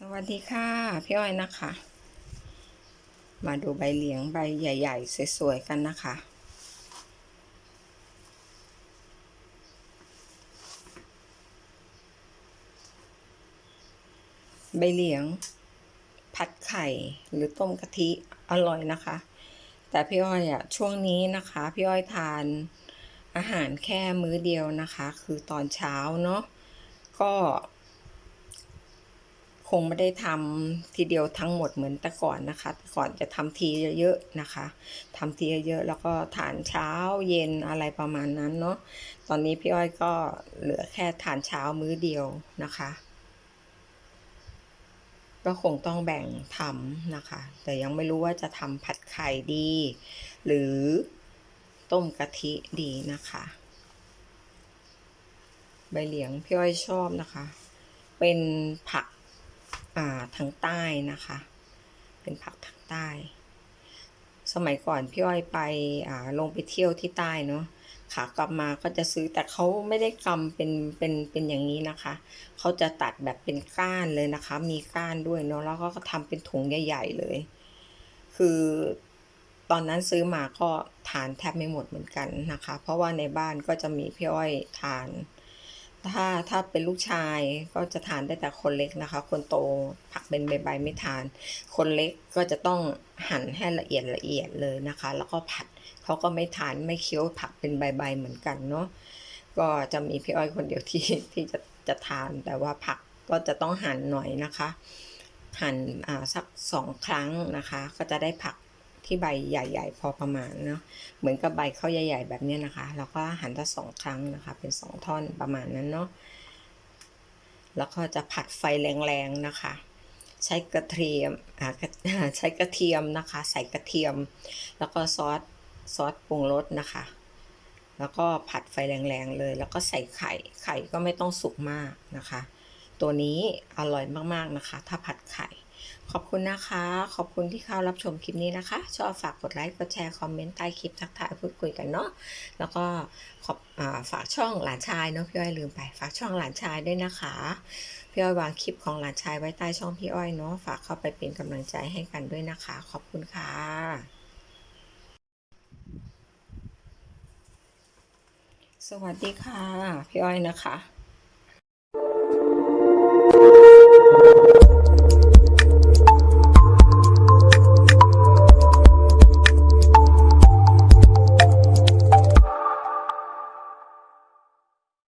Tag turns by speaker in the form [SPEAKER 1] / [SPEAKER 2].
[SPEAKER 1] สวัสดีค่ะพี่อ้อยนะคะ มาดูใบเหลียงใบใหญ่ ๆ สวย ๆ กันนะคะ ใบเหลียง ผัดไข่หรือต้มกะทิอร่อยนะคะ แต่พี่อ้อยอะช่วงนี้นะคะ พี่อ้อยทานอาหารแค่มื้อเดียวนะคะ คือตอนเช้าเนาะก็ คงไม่ได้ทำทีเดียวทั้งหมดเหมือนแต่ก่อนนะคะแต่ก่อนจะทำทีเยอะๆนะคะทำทีเยอะๆแล้วก็ทานเช้าเย็นอะไรประมาณนั้นเนาะตอนนี้พี่อ้อยก็เหลือแค่ทานเช้ามื้อเดียวนะคะ ก็คงต้องแบ่งทำนะคะ แต่ยังไม่รู้ว่าจะทำผัดไข่ดี หรือต้มกะทิดีนะคะ ใบเหลียงพี่อ้อยชอบนะคะ เป็นผัก อ่าทางใต้นะคะ เป็นผักทางใต้ สมัยก่อนพี่อ้อยไปลงไปเที่ยวที่ใต้เนาะขากลับมาก็จะซื้อแต่เขาไม่ได้กำเป็นเป็นเป็นอย่างนี้นะคะ เขาจะตัดแบบเป็นก้านเลยนะคะ มีก้านด้วยเนาะแล้วก็ทำเป็นถุงใหญ่ ๆเลย คือตอนนั้นซื้อมาก็ทานแทบไม่หมดเหมือนกันนะคะ เพราะว่าในบ้านก็จะมีพี่อ้อยทาน ถ้าถ้าเป็นลูกชายก็จะทานได้แต่คนเล็กนะคะ คนโตผักเป็นใบๆไม่ทาน คนเล็กก็จะต้องหั่นให้ละเอียดละเอียดเลยนะคะ แล้วก็ผัดเขาก็ไม่ทานไม่เคี้ยวผักเป็นใบๆเหมือนกันเนาะก็จะมีพี่อ้อยคนเดียวที่ที่จะจะทานแต่ว่าผักก็จะต้องหั่นหน่อยนะคะ หั่นอ่าสักสองครั้งนะคะ ก็จะได้ผัก ที่ใบใหญ่ๆ พอประมาณเนาะเหมือนกับใบข้าวใหญ่ ๆ แบบนี้นะคะ แล้วก็หั่นทั้งสองครั้งนะคะ เป็นสองท่อนประมาณนั้นเนาะแล้วก็จะผัดไฟแรงๆนะคะ ใช้กระเทียมอ่าใช้กระเทียมนะคะ ใส่กระเทียม แล้วก็ซอสซอสปรุงรสนะคะ แล้วก็ผัดไฟแรงๆเลย แล้วก็ใส่ไข่ไข่ก็ไม่ต้องสุกมากนะคะ ตัวนี้อร่อยมากๆนะคะ ถ้าผัดไข่ ขอบคุณนะคะ ขอบคุณที่เข้ารับชมคลิปนี้นะคะ ชอบฝากกดไลค์ กดแชร์ คอมเมนต์ใต้คลิปทักทายพูดคุยกันเนาะ แล้วก็ขอบอฝากช่องหลานชายเนาะพี่อ้อยลืมไป ฝากช่องหลานชายด้วยนะคะ พี่อ้อยวางคลิปของหลานชายไว้ใต้ช่องพี่อ้อยเนาะ ฝากเข้าไปเป็นกำลังใจให้กันด้วยนะคะ ขอบคุณค่ะสวัสดีค่ะ พี่อ้อยนะคะ